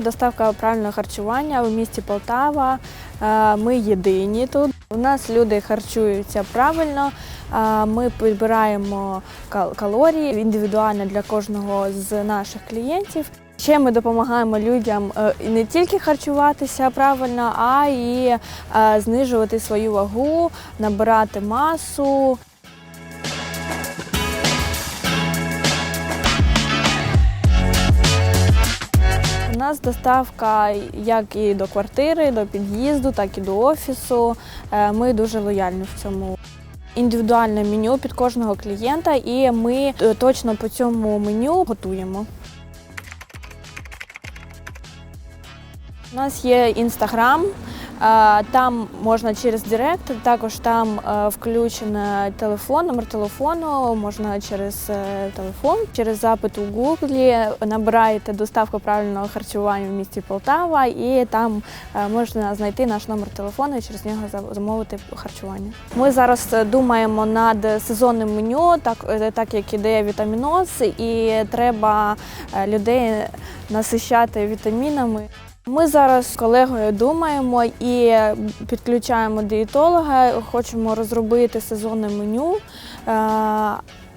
доставка правильного харчування у місті Полтава. Е, Ми єдині тут. У нас люди харчуються правильно. е, Ми підбираємо калорії індивідуально для кожного з наших клієнтів. Ще ми допомагаємо людям е, не тільки харчуватися правильно, а й знижувати свою вагу, набирати масу. Нас доставка як і до квартири, до під'їзду, так і до офісу. Е, Ми дуже лояльні в цьому. Індивідуальне меню під кожного клієнта, і ми е, точно по цьому меню готуємо. У нас є інстаграм, там можна через Директ, також там е, включений телефон, номер телефону, можна через е, телефон, через запит у Гуглі набираєте доставку правильного харчування в місті Полтава, і там е, можна знайти наш номер телефону і через нього замовити харчування. Ми зараз думаємо над сезонним меню, так, так як іде вітаміноз, і треба людей насищати вітамінами. Ми зараз з колегою думаємо і підключаємо дієтолога, хочемо розробити сезонне меню, е,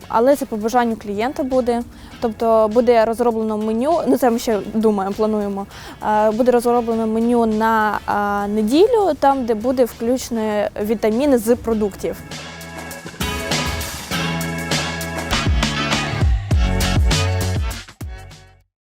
але це по бажанню клієнта буде. Тобто буде розроблено меню, ну це ми ще думаємо, плануємо. е, Буде розроблено меню на е, неділю, там де буде включені вітаміни з продуктів.